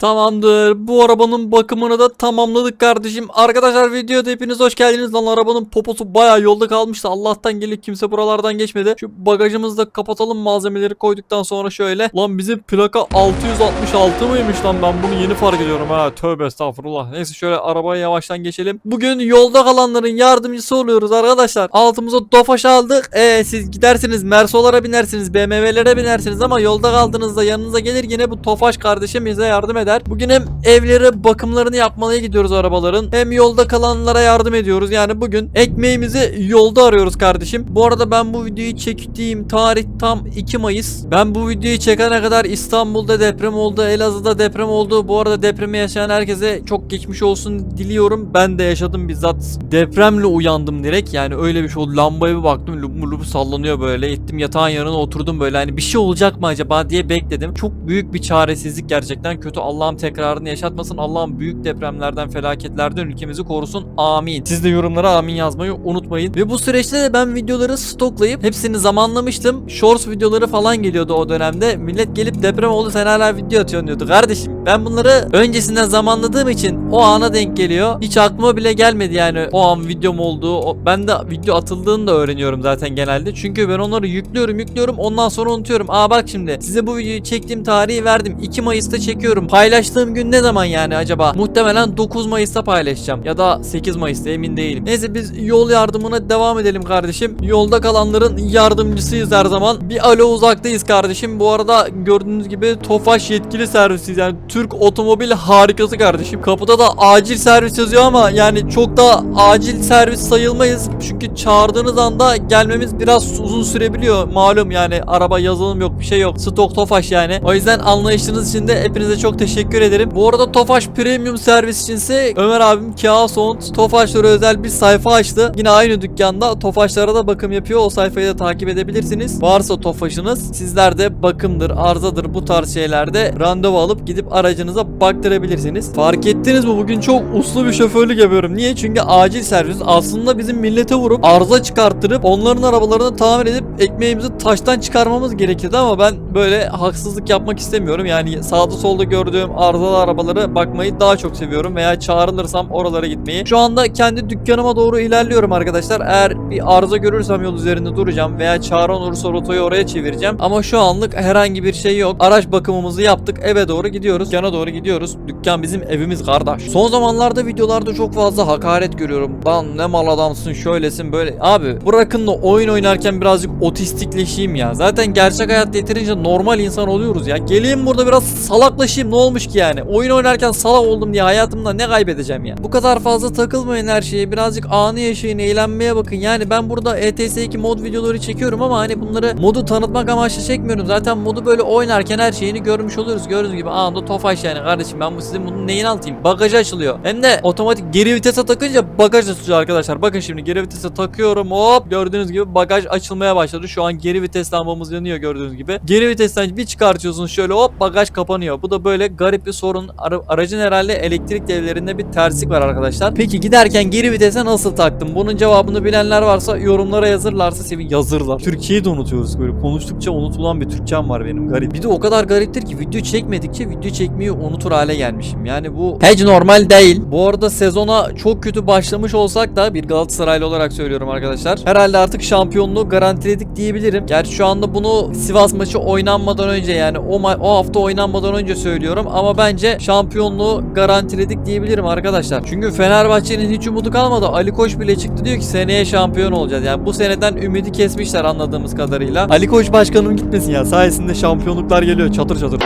Tamamdır. Bu arabanın bakımını da tamamladık kardeşim. Arkadaşlar videoda hepiniz hoş geldiniz. Lan arabanın poposu bayağı yolda kalmıştı. Allah'tan gelip kimse buralardan geçmedi. Şu bagajımızı da kapatalım malzemeleri koyduktan sonra şöyle. Lan bizim plaka 666 mıymış lan ben bunu yeni fark ediyorum ha. Tövbe estağfurullah. Neyse şöyle arabaya yavaştan geçelim. Bugün yolda kalanların yardımcısı oluyoruz arkadaşlar. Altımıza tofaş aldık. Ee, siz gidersiniz Mersolara binersiniz BMW'lere binersiniz ama yolda kaldığınızda yanınıza gelir yine bu tofaş kardeşim bize yardım eder. Bugün hem evleri bakımlarını yapmaya gidiyoruz arabaların hem yolda kalanlara yardım ediyoruz. Yani bugün ekmeğimizi yolda arıyoruz kardeşim. Bu arada ben bu videoyu çektiğim tarih tam 2 Mayıs. Ben bu videoyu çekene kadar İstanbul'da deprem oldu, Elazığ'da deprem oldu. Bu arada depremi yaşayan herkese çok geçmiş olsun diliyorum. Ben de yaşadım bizzat. Depremle uyandım direkt. Yani öyle bir şey oldu. Lambaya bir baktım. Lup lup sallanıyor böyle. Gittim yatağın yanına oturdum böyle. Hani bir şey olacak mı acaba diye bekledim. Çok büyük bir çaresizlik gerçekten. Kötü Allah'ım tekrarını yaşatmasın. Allah'ım büyük depremlerden, felaketlerden ülkemizi korusun. Amin. Siz de yorumlara amin yazmayı unutmayın. Ve bu süreçte de ben videoları stoklayıp hepsini zamanlamıştım. Shorts videoları falan geliyordu o dönemde. Millet gelip deprem oldu sen hala video atıyorsun diyordu. Kardeşim ben bunları öncesinden zamanladığım için o ana denk geliyor. Hiç aklıma bile gelmedi yani o an videom olduğu. Ben de video atıldığını da öğreniyorum zaten genelde. Çünkü ben onları yüklüyorum yüklüyorum ondan sonra unutuyorum. Aa bak şimdi size bu videoyu çektiğim tarihi verdim. 2 Mayıs'ta çekiyorum. Paylaştığım gün ne zaman yani acaba? Muhtemelen 9 Mayıs'ta paylaşacağım. Ya da 8 Mayıs'ta emin değilim. Neyse biz yol yardımına devam edelim kardeşim. Yolda kalanların yardımcısıyız her zaman. Bir alo uzaktayız kardeşim. Bu arada gördüğünüz gibi Tofaş yetkili servisiyiz. Yani Türk otomobil harikası kardeşim. Kapıda da acil servis yazıyor ama yani çok da acil servis sayılmayız. Çünkü çağırdığınız anda gelmemiz biraz uzun sürebiliyor. Malum yani araba yazılım yok bir şey yok. Stok Tofaş yani. O yüzden anlayışınız için de hepinize çok teşekkür ederim. Bu arada Tofaş Premium servis içinse Ömer abim Kaosont Tofaşlara özel bir sayfa açtı. Yine aynı dükkanda Tofaşlara da bakım yapıyor. O sayfayı da takip edebilirsiniz. Varsa Tofaşınız sizler de bakımdır, arızadır bu tarz şeylerde randevu alıp gidip aracınıza baktırabilirsiniz. Fark ettiniz mi bugün çok uslu bir şoförlük yapıyorum. Niye? Çünkü acil servis aslında bizim millete vurup arıza çıkarttırıp onların arabalarını tamir edip ekmeğimizi taştan çıkarmamız gerekirdi ama ben böyle haksızlık yapmak istemiyorum. Yani sağda solda gördüğüm arızalı arabaları bakmayı daha çok seviyorum veya çağrılırsam oralara gitmeyi. Şu anda kendi dükkanıma doğru ilerliyorum arkadaşlar. Eğer bir arıza görürsem yol üzerinde duracağım veya çağrı olursa rotayı oraya çevireceğim. Ama şu anlık herhangi bir şey yok. Araç bakımımızı yaptık. Eve doğru gidiyoruz. Dükkana doğru gidiyoruz. Dükkan bizim evimiz kardeş. Son zamanlarda videolarda çok fazla hakaret görüyorum. Lan ne mal adamsın şöylesin böyle. Abi bırakın da oyun oynarken birazcık otistikleşeyim ya. Zaten gerçek hayatta yeterince normal insan oluyoruz ya. Geleyim burada biraz salaklaşayım ne olmuş ki yani. Oyun oynarken salak oldum diye hayatımda ne kaybedeceğim ya. Bu kadar fazla takılmayın her şeye. Birazcık anı yaşayın, eğlenmeye bakın. Yani ben burada E ETS2 mod videoları çekiyorum ama hani bunları modu tanıtmak amaçlı çekmiyorum. Zaten modu böyle oynarken her şeyini görmüş oluyoruz. Gördüğünüz gibi anında tofaş yani kardeşim ben bu sizin bunun neyin altayım? Bagajı açılıyor. Hem de otomatik geri vitese takınca bagaj açılıyor arkadaşlar. Bakın şimdi geri vitese takıyorum hop gördüğünüz gibi bagaj açılmaya başladı. Şu an geri vites lambamız yanıyor gördüğünüz gibi. Geri vitesten bir çıkartıyorsunuz şöyle hop bagaj kapanıyor. Bu da böyle garip bir sorun. Ara- aracın herhalde elektrik devlerinde bir terslik var arkadaşlar. Peki giderken geri vitese nasıl taktım? Bunun cevabını bilenler varsa yorumlara yazırlarsa sevin yazırlar. Türkiye'yi de unutuyoruz böyle. Konuştukça unutulan bir Türkçem var benim garip. Bir de o kadar gariptir ki video çekmedikçe video çekmeyi unutur hale gelmişim. Yani bu hiç normal değil. Bu arada sezona çok kötü başlamış olsak da bir Galatasaraylı olarak söylüyorum arkadaşlar. Herhalde artık şampiyonluğu garantiledik diyebilirim. Gerçi şu anda bunu Sivas maçı oynanmadan önce yani o, o hafta oynanmadan önce söylüyorum ama bence şampiyonluğu garantiledik diyebilirim arkadaşlar. Çünkü Fenerbahçe'nin hiç umudu kalmadı. Ali Koç bile çıktı diyor ki seneye şampiyon olacağız. Yani bu seneden ümidi kesmişler anladığımız kadarıyla. Ali Koç başkanım gitmesin ya. Sayesinde şampiyonluklar geliyor çatır çatır.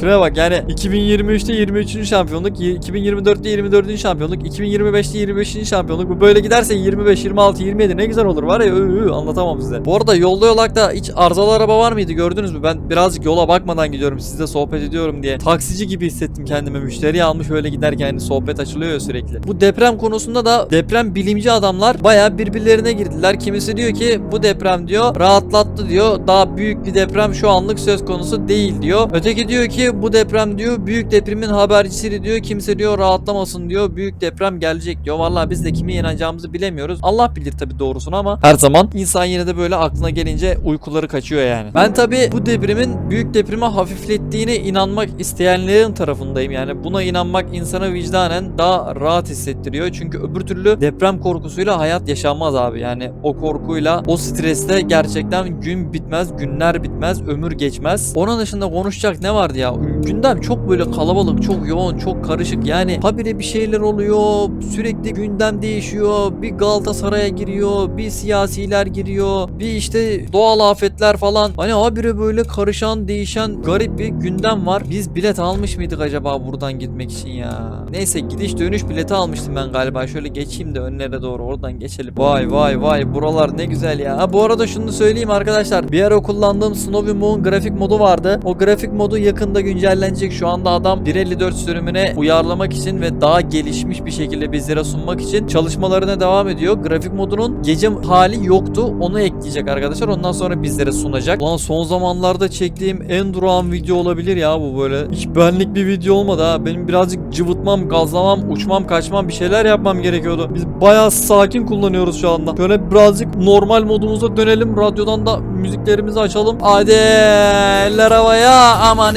Şuraya bak yani 2023'te 23. şampiyonluk, 2024'te 24. şampiyonluk, 2025'te 25. şampiyonluk. Bu böyle giderse 25, 26, 27 ne güzel olur var ya ıı, anlatamam size. Bu arada yolda yolakta hiç arızalı araba var mıydı gördünüz mü? Ben birazcık yola bakmadan gidiyorum sizle sohbet ediyorum diye. Taksici gibi hissettim kendimi. Müşteri almış öyle giderken hani sohbet açılıyor sürekli. Bu deprem konusunda da deprem bilimci adamlar baya birbirlerine girdiler. Kimisi diyor ki bu deprem diyor rahatlattı diyor. Daha büyük bir deprem şu anlık söz konusu değil diyor. Öteki diyor ki ki bu deprem diyor büyük depremin habercisi diyor. Kimse diyor rahatlamasın diyor. Büyük deprem gelecek diyor. Vallahi biz de kime inanacağımızı bilemiyoruz. Allah bilir tabii doğrusunu ama her zaman insan yine de böyle aklına gelince uykuları kaçıyor yani. Ben tabii bu depremin büyük depremi hafiflettiğine inanmak isteyenlerin tarafındayım. Yani buna inanmak insana vicdanen daha rahat hissettiriyor. Çünkü öbür türlü deprem korkusuyla hayat yaşanmaz abi. Yani o korkuyla o streste gerçekten gün bitmez, günler bitmez, ömür geçmez. Onun dışında konuşacak ne vardı ya? Gündem çok böyle kalabalık, çok yoğun, çok karışık. Yani habire bir şeyler oluyor. Sürekli gündem değişiyor. Bir Galatasaray'a giriyor, bir siyasiler giriyor, bir işte doğal afetler falan. Hani habire böyle karışan, değişen garip bir gündem var. Biz bilet almış mıydık acaba buradan gitmek için ya? Neyse gidiş dönüş bileti almıştım ben galiba. Şöyle geçeyim de önlere doğru oradan geçelim. Vay vay vay buralar ne güzel ya. Ha bu arada şunu söyleyeyim arkadaşlar. Bir ara kullandığım Snowy Moon grafik modu vardı. O grafik modu yakında güncellenecek. Şu anda adam 1.54 sürümüne uyarlamak için ve daha gelişmiş bir şekilde bizlere sunmak için çalışmalarına devam ediyor. Grafik modunun gece hali yoktu. Onu ekleyecek arkadaşlar. Ondan sonra bizlere sunacak. Ulan son zamanlarda çektiğim en durağan video olabilir ya bu böyle. Hiç benlik bir video olmadı ha. Benim birazcık cıvıtmam, gazlamam, uçmam, kaçmam bir şeyler yapmam gerekiyordu. Biz bayağı sakin kullanıyoruz şu anda. Şöyle birazcık normal modumuza dönelim. Radyodan da müziklerimizi açalım. Hadi eller havaya aman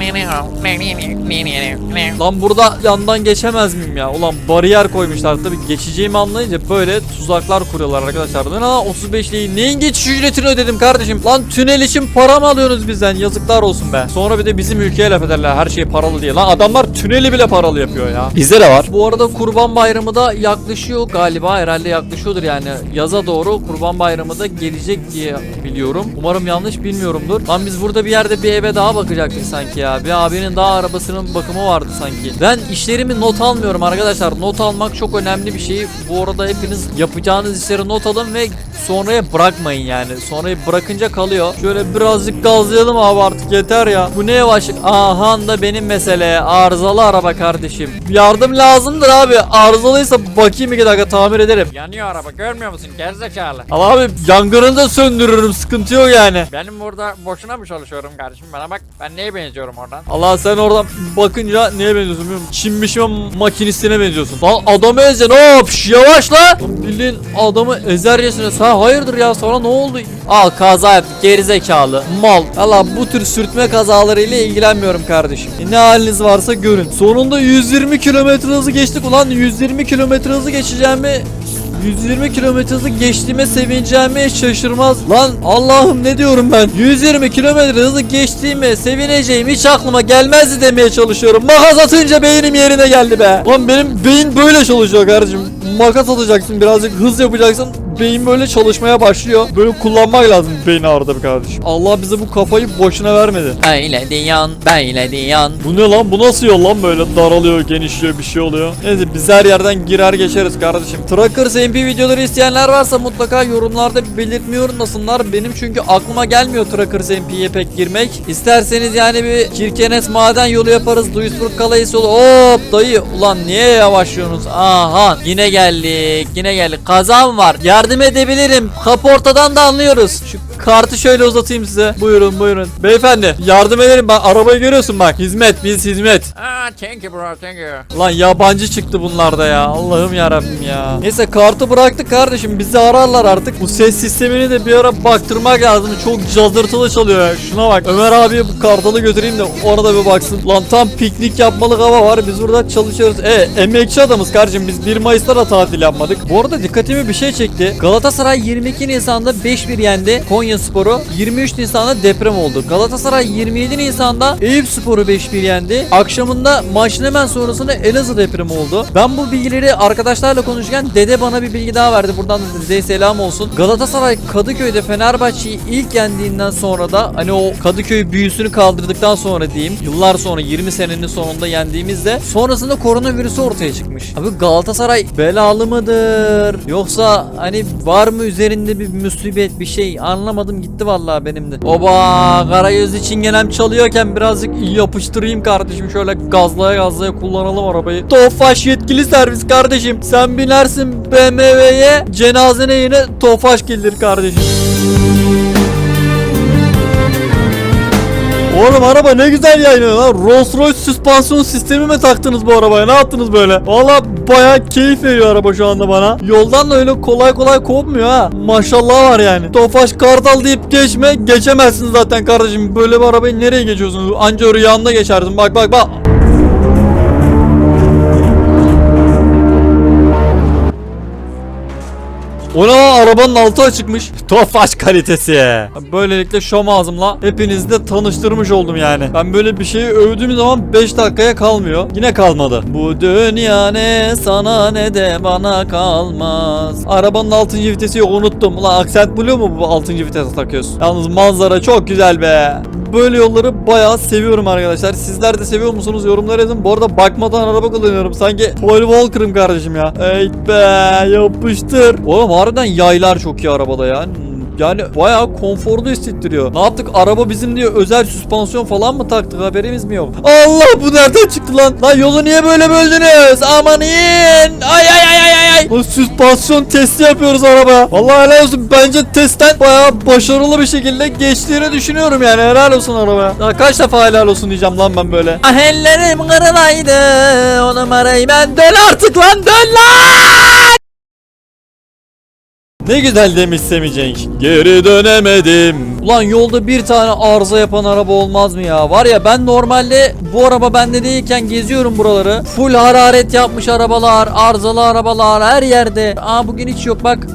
Lan burada yandan geçemez miyim ya? Ulan bariyer koymuşlar tabii geçeceğimi anlayınca böyle tuzaklar kuruyorlar arkadaşlar. Ben ha 35 liyi neyin geçiş ücretini ödedim kardeşim? Lan tünel için para mı alıyorsunuz bizden? Yazıklar olsun be. Sonra bir de bizim ülkeye laf ederler her şey paralı diye. Lan adamlar tüneli bile paralı yapıyor ya. Bizde de var. Bu arada kurban bayramı da yaklaşıyor galiba. Herhalde yaklaşıyordur yani. Yaza doğru kurban bayramı da gelecek diye biliyorum. Umarım yanlış bilmiyorumdur. Lan biz burada bir yerde bir eve daha bakacaktık sanki ya. Bir abinin daha arabasının bakımı vardı sanki. Ben işlerimi not almıyorum arkadaşlar. Not almak çok önemli bir şey. Bu arada hepiniz yapacağınız işleri not alın ve sonraya bırakmayın yani. Sonrayı bırakınca kalıyor. Şöyle birazcık gazlayalım abi artık yeter ya. Bu ne yavaşlık? Aha da benim mesele. Arızalı araba kardeşim. Yardım lazımdır abi. Arızalıysa bakayım iki dakika tamir ederim. Yanıyor araba görmüyor musun gerizekalı? Ama abi yangını da söndürürüm sıkıntı yok yani. Benim burada boşuna mı çalışıyorum kardeşim bana bak ben neye benziyorum oradan? Allah sen oradan bakınca neye benziyorsun bilmiyorum. Çin biçme makinistine benziyorsun. Lan adamı ezeceksin hop yavaş la. Bildiğin adamı ezercesine sen hayırdır ya sana ne oldu? Al kaza yaptı gerizekalı mal. Allah bu tür sürtme kazalarıyla ilgilenmiyorum kardeşim. E, ne haliniz varsa görün. Sonunda 120 kilometre hızı geçtik ulan 120 kilometre hızı geçeceğimi 120 kilometre hızı geçtiğime sevineceğime şaşırmaz. Lan Allah'ım ne diyorum ben? 120 kilometre hızı geçtiğime sevineceğim hiç aklıma gelmezdi demeye çalışıyorum. Makas atınca beynim yerine geldi be. Lan benim beyin böyle çalışıyor kardeşim. Makas atacaksın birazcık hız yapacaksın. Beyin böyle çalışmaya başlıyor. Böyle kullanmak lazım beyni arada bir kardeşim. Allah bize bu kafayı boşuna vermedi. Öyle diyan böyle diyan. Bu ne lan? Bu nasıl yol lan böyle daralıyor, genişliyor, bir şey oluyor. Neyse biz her yerden girer geçeriz kardeşim. Trackers MP videoları isteyenler varsa mutlaka yorumlarda belirtmeyi unutmasınlar. Benim çünkü aklıma gelmiyor Trackers MP'ye pek girmek. İsterseniz yani bir Kirkenes maden yolu yaparız. Duisburg Kalayısı yolu. Hop dayı. Ulan niye yavaşlıyorsunuz? Aha yine geldik. Yine geldik. Kazam var. Yardım edebilirim. Kaportadan da anlıyoruz. Şu kartı şöyle uzatayım size. Buyurun buyurun. Beyefendi yardım ederim. Bak arabayı görüyorsun bak. Hizmet biz hizmet. Aa thank you bro thank you. Lan yabancı çıktı bunlarda ya. Allah'ım ya Rabbim ya. Neyse kartı bıraktık kardeşim. Bizi ararlar artık. Bu ses sistemini de bir ara baktırmak lazım. Çok cazırtılı çalıyor ya. Şuna bak. Ömer abiye bu kartalı götüreyim de ona da bir baksın. Lan tam piknik yapmalık hava var. Biz burada çalışıyoruz. E emekçi adamız kardeşim. Biz 1 Mayıs'ta da tatil yapmadık. Bu arada dikkatimi bir şey çekti. Galatasaray 22 Nisan'da 5-1 yendi Konya Sporu. 23 Nisan'da deprem oldu. Galatasaray 27 Nisan'da Eyüp Sporu 5-1 yendi. Akşamında maçın hemen sonrasında Elazığ depremi oldu. Ben bu bilgileri arkadaşlarla konuşurken dede bana bir bilgi daha verdi. Buradan da dedeye selam olsun. Galatasaray Kadıköy'de Fenerbahçe'yi ilk yendiğinden sonra da hani o Kadıköy büyüsünü kaldırdıktan sonra diyeyim. Yıllar sonra 20 senenin sonunda yendiğimizde sonrasında koronavirüsü ortaya çıkmış. Abi Galatasaray belalı mıdır? Yoksa hani var mı üzerinde bir musibet bir şey anlamadım gitti vallahi benim de. Oba Karayüz çingenem çalıyorken birazcık yapıştırayım kardeşim şöyle gazlaya gazlaya kullanalım arabayı. Tofaş yetkili servis kardeşim. Sen binersin BMW'ye cenazene yine Tofaş gelir kardeşim. Oğlum araba ne güzel yayınlıyor lan. Rolls Royce süspansiyon sistemi mi taktınız bu arabaya? Ne yaptınız böyle? Valla baya keyif veriyor araba şu anda bana. Yoldan da öyle kolay kolay kopmuyor ha. Maşallah var yani. Tofaş Kartal deyip geçme. Geçemezsin zaten kardeşim. Böyle bir arabayı nereye geçiyorsunuz? Anca rüyanda geçersin. Bak bak bak. O ne lan arabanın altı açıkmış. Tofaş kalitesi. Böylelikle şom ağzımla hepinizi de tanıştırmış oldum yani. Ben böyle bir şeyi övdüğüm zaman 5 dakikaya kalmıyor. Yine kalmadı. Bu dünya ne sana ne de bana kalmaz. Arabanın 6. vitesi yok unuttum. Ulan Accent Blue mu bu 6. vitese takıyorsun? Yalnız manzara çok güzel be. Böyle yolları bayağı seviyorum arkadaşlar. Sizler de seviyor musunuz? Yorumlara yazın. Bu arada bakmadan araba kullanıyorum. Sanki Paul Walker'ım kardeşim ya. Ey be yapıştır. Oğlum harbiden yaylar çok iyi arabada ya. Yani bayağı konforlu hissettiriyor. Ne yaptık? Araba bizim diye özel süspansiyon falan mı taktık? Haberimiz mi yok? Allah bu nereden çıktı lan? Lan yolu niye böyle böldünüz? Aman in! Ay ay ay ay ay! Lan süspansiyon testi yapıyoruz araba. Vallahi helal olsun. Bence testten bayağı başarılı bir şekilde geçtiğini düşünüyorum yani. Helal olsun araba. Daha kaç defa helal olsun diyeceğim lan ben böyle. Ah ellerim kırılaydı. O numarayı ben dön artık lan dön lan! Ne güzel demiş Semih Cenk. Geri dönemedim. Ulan yolda bir tane arıza yapan araba olmaz mı ya? Var ya ben normalde bu araba bende değilken geziyorum buraları. Full hararet yapmış arabalar, arızalı arabalar her yerde. Aa bugün hiç yok bak.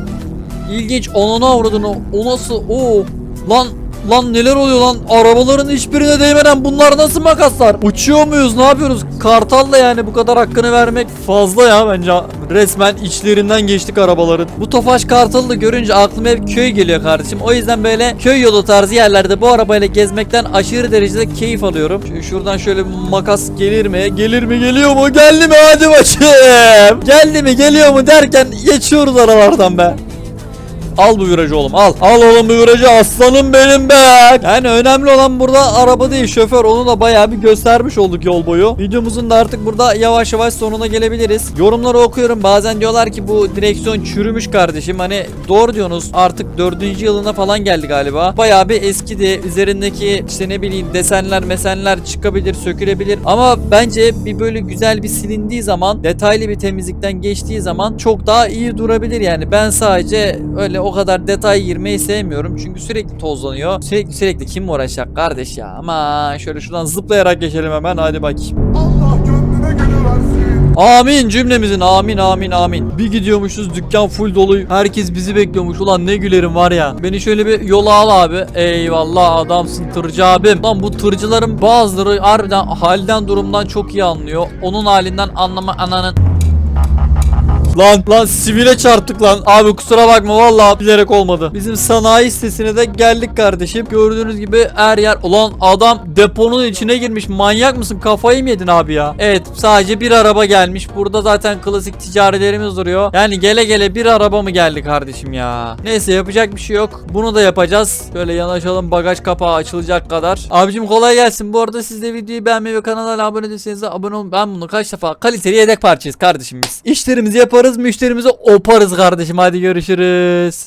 İlginç onuna avradını. O nasıl? Oo. Lan Lan neler oluyor lan? Arabaların hiçbirine değmeden bunlar nasıl makaslar? Uçuyor muyuz? Ne yapıyoruz? Kartal'la yani bu kadar hakkını vermek fazla ya bence. Resmen içlerinden geçtik arabaların. Bu Tofaş Kartal'ı da görünce aklıma hep köy geliyor kardeşim. O yüzden böyle köy yolu tarzı yerlerde bu arabayla gezmekten aşırı derecede keyif alıyorum. Şu- Şuradan şöyle makas gelir mi? Gelir mi? Geliyor mu? Geldi mi? Hadi bakayım. Geldi mi? Geliyor mu derken geçiyoruz aralardan be. Al bu virajı oğlum al. Al oğlum bu virajı aslanım benim be. Yani önemli olan burada araba değil şoför. Onu da bayağı bir göstermiş olduk yol boyu. Videomuzun da artık burada yavaş yavaş sonuna gelebiliriz. Yorumları okuyorum. Bazen diyorlar ki bu direksiyon çürümüş kardeşim. Hani doğru diyorsunuz. Artık dördüncü yılına falan geldi galiba. Bayağı bir eskidi. Üzerindeki işte ne bileyim desenler mesenler çıkabilir sökülebilir. Ama bence bir böyle güzel bir silindiği zaman detaylı bir temizlikten geçtiği zaman çok daha iyi durabilir yani. Ben sadece öyle o kadar detay girmeyi sevmiyorum. Çünkü sürekli tozlanıyor. Sürekli sürekli kim uğraşacak kardeş ya. Ama şöyle şuradan zıplayarak geçelim hemen. Hadi bakayım. Allah gönlüne göre versin. Amin cümlemizin amin amin amin. Bir gidiyormuşuz dükkan full dolu. Herkes bizi bekliyormuş. Ulan ne gülerim var ya. Beni şöyle bir yola al abi. Eyvallah adamsın tırcı abim. Lan bu tırcıların bazıları harbiden halden durumdan çok iyi anlıyor. Onun halinden anlama ananın. Lan lan sivile çarptık lan. Abi kusura bakma vallahi bilerek olmadı. Bizim sanayi sitesine de geldik kardeşim. Gördüğünüz gibi her yer. Ulan adam deponun içine girmiş. Manyak mısın? Kafayı mı yedin abi ya? Evet sadece bir araba gelmiş. Burada zaten klasik ticarilerimiz duruyor. Yani gele gele bir araba mı geldi kardeşim ya? Neyse yapacak bir şey yok. Bunu da yapacağız. Böyle yanaşalım bagaj kapağı açılacak kadar. Abicim kolay gelsin. Bu arada siz de videoyu beğenmeyi ve kanala abone değilseniz de abone olun. Ben bunu kaç defa kaliteli yedek parçayız kardeşim biz. İşlerimizi yaparız, müşterimizi oparız kardeşim. Hadi görüşürüz.